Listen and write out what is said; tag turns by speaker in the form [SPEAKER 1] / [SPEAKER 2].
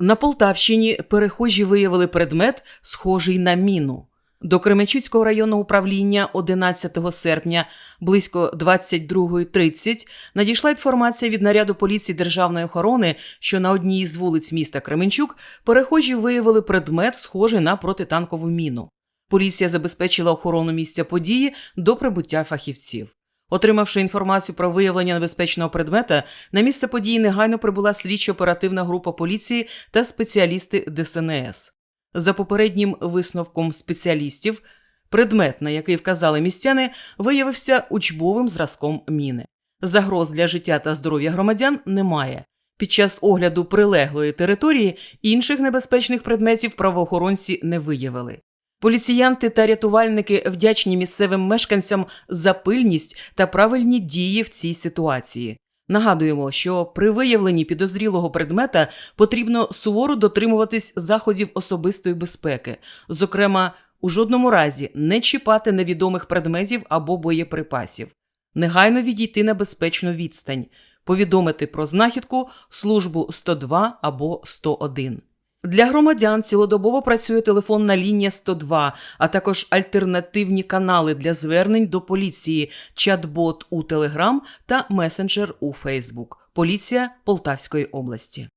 [SPEAKER 1] На Полтавщині перехожі виявили предмет, схожий на міну. До Кременчуцького районного управління 11 серпня близько 22.30 надійшла інформація від наряду поліції державної охорони, що на одній із вулиць міста Кременчук перехожі виявили предмет, схожий на протитанкову міну. Поліція забезпечила охорону місця події до прибуття фахівців. Отримавши інформацію про виявлення небезпечного предмета, на місце події негайно прибула слідчо-оперативна група поліції та спеціалісти ДСНС. За попереднім висновком спеціалістів, предмет, на який вказали містяни, виявився учбовим зразком міни. Загроз для життя та здоров'я громадян немає. Під час огляду прилеглої території інших небезпечних предметів правоохоронці не виявили. Поліціянти та рятувальники вдячні місцевим мешканцям за пильність та правильні дії в цій ситуації. Нагадуємо, що при виявленні підозрілого предмета потрібно суворо дотримуватись заходів особистої безпеки, зокрема, у жодному разі не чіпати невідомих предметів або боєприпасів, негайно відійти на безпечну відстань, повідомити про знахідку службу 102 або 101. Для громадян цілодобово працює телефонна лінія 102, а також альтернативні канали для звернень до поліції, чат-бот у Телеграм та месенджер у Фейсбук. Поліція Полтавської області.